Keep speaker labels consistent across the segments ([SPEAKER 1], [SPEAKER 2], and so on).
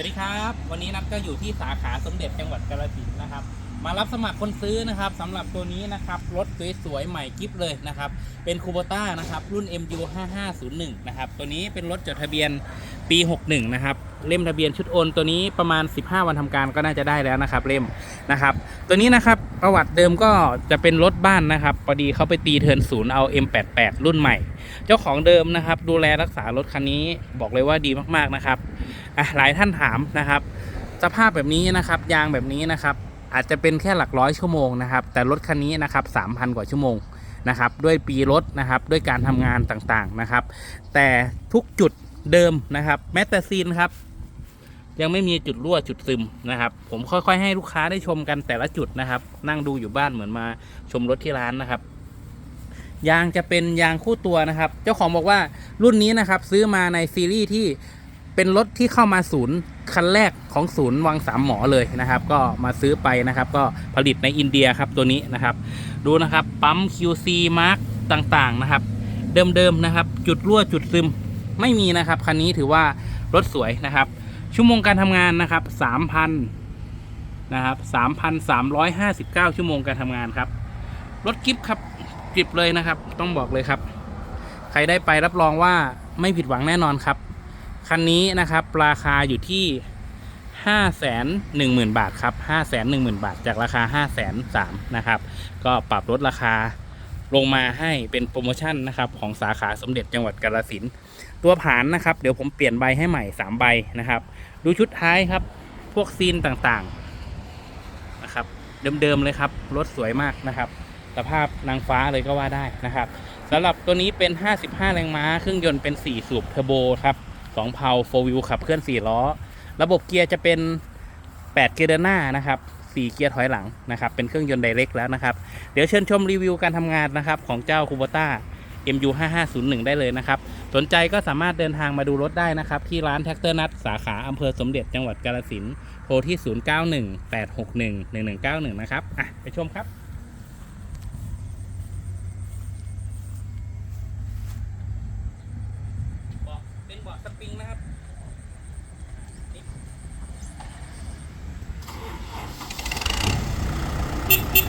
[SPEAKER 1] วัสดีครับ วันนี้นัดก็อยู่ที่สาขาสมเด็จจังหวัดกาฬสินธุ์นะครับ มารับสมัครคนซื้อนะครับสำหรับตัวนี้นะครับรถสวยๆใหม่กิฟเลยนะครับ เป็นคูโบต้านะครับรุ่น MU 5501นะครับตัวนี้เป็นรถจดทะเบียนปี 61นะครับ เล่มทะเบียนชุดโอนตัวนี้ประมาณ 15 วันทำการก็น่าจะได้แล้วนะครับ เล่มนะครับ ตัวนี้นะครับประวัติเดิมก็จะเป็นรถบ้านนะครับพอดีเขาไปตีเทินศูนย์เอา M88 รุ่นใหม่ เจ้าของเดิมนะครับ ดูแลรักษารถคันนี้บอกเลยว่าดีมากๆนะครับอะหลายท่านถามนะครับ สภาพแบบนี้นะครับยางแบบนี้นะครับ อาจจะเป็นแค่หลักร้อยชั่วโมงนะครับ แต่รถคันนี้นะครับ3,000 กว่าชั่วโมงนะครับด้วยปีรถนะครับด้วยการทำงานต่างๆนะครับ แต่ทุกจุดเดิมนะครับ แม้แต่ซีนครับ ยังไม่มีจุดรั่วจุดซึมนะครับ ผมค่อยๆ ให้ลูกค้าได้ชมกันแต่ละจุดนะครับ นั่งดูอยู่บ้านเหมือนมาชมรถที่ร้านนะครับ ยางจะเป็นยางคู่ตัวนะครับ เจ้าของบอกว่ารุ่นนี้นะครับซื้อมาในซีรีส์ที่เป็นรถที่เข้ามาศูนย์คันแรกของศูนย์วังสามหมอเลยนะครับ ก็มาซื้อไปนะครับ ก็ผลิตในอินเดียครับตัวนี้นะครับ ดูนะครับปั๊ม QC Mark ต่างๆนะครับ เดิมๆนะครับ จุดรั่วจุดซึมไม่มีนะครับคันนี้ถือว่ารถสวยนะครับ ชั่วโมงการทำงานนะครับ3,000นะครับ3,359 ชั่วโมงการทำงานครับ รถกิฟครับกิฟเลยนะครับ ต้องบอกเลยครับ ใครได้ไปรับรองว่าไม่ผิดหวังแน่นอนครับ คันนี้นะครับ ราคาอยู่ที่ 5 1 0 0 0 0 บาทครับ 5 1 0 0 0 0 บาท จากราคา5 3 0 0 0นะครับ ก็ปรับลดราคา ลงมาให้เป็นโปรโมชั่นนะครับของสาขาสมเด็จจังหวัดกาฬสินตัวผานนะครับ เดี๋ยวผมเปลี่ยนใบให้ใหม่ 3 ใบนะครับ ดูชุดท้ายครับ พวกซีนต่างๆนะครับ เดิมๆเลยครับ รถสวยมากนะครับ สภาพนางฟ้าเลยก็ว่าได้นะครับสำหรับตัวนี้เป็น 55 แรงม้า เครื่องยนต์เป็น 4 สูบเทอร์โบครับ2เพาโฟวิวขับเคลื่อน 4 ล้อ ระบบเกียร์จะเป็น 8 เกียร์เดินหน้านะครับ 4 เกียร์ถอยหลังนะครับ เป็นเครื่องยนต์ไดเรกแล้วนะครับ เดี๋ยวเชิญชมรีวิวการทำงานนะครับของเจ้าคูบต้า MU 5501 ได้เลยนะครับ สนใจก็สามารถเดินทางมาดูรถได้นะครับ ที่ร้านแท็กเตอร์นัทสาขาอำเภอสมเด็จจังหวัดกาฬสินโทรที่ 0918611191 นะครับอะไปชมครับเบาะเป็นเบาะสปริงนะครับ Beep, beep, beep.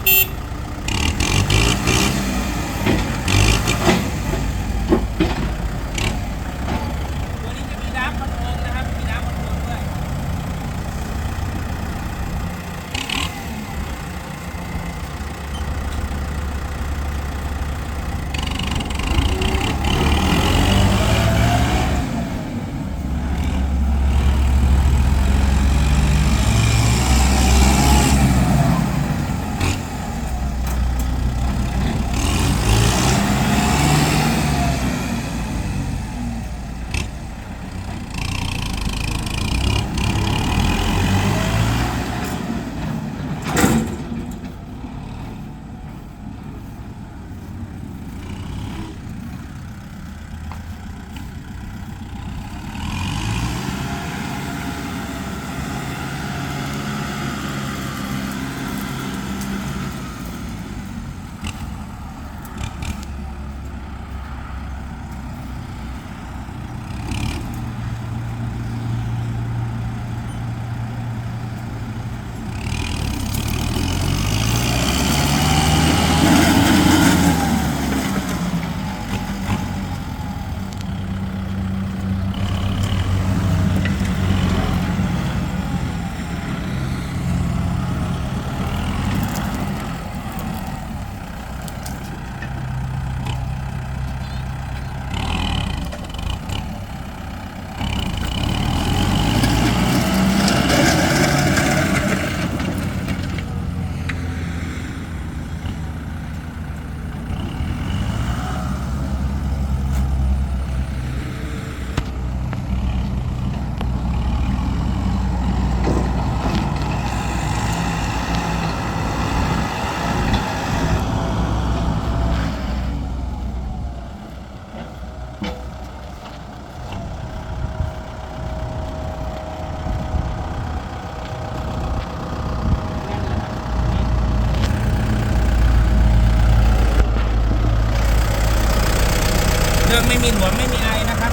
[SPEAKER 1] ไม่มีหลวมไม่มีไอนะครับ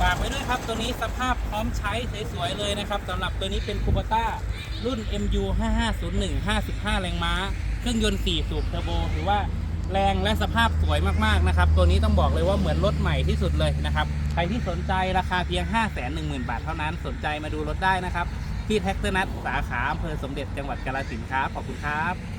[SPEAKER 1] ฝากไว้ด้วยครับตัวนี้สภาพพร้อมใช้สวยๆเลยนะครับสำหรับตัวนี้เป็นคูปต้ารุ่น MU 5501 55 แรงม้า เครื่องยนต์ 4 สูบเทอร์โบถือว่าแรงและสภาพสวยมากๆนะครับ ตัวนี้ต้องบอกเลยว่าเหมือนรถใหม่ที่สุดเลยนะครับ ใครที่สนใจราคาเพียง 510,000 บาทเท่านั้น สนใจมาดูรถได้นะครับ ที่แท็กเตอร์นัทสาขาอำเภอสมเด็จจังหวัดกาฬสินธุ์ครับขอบคุณครับ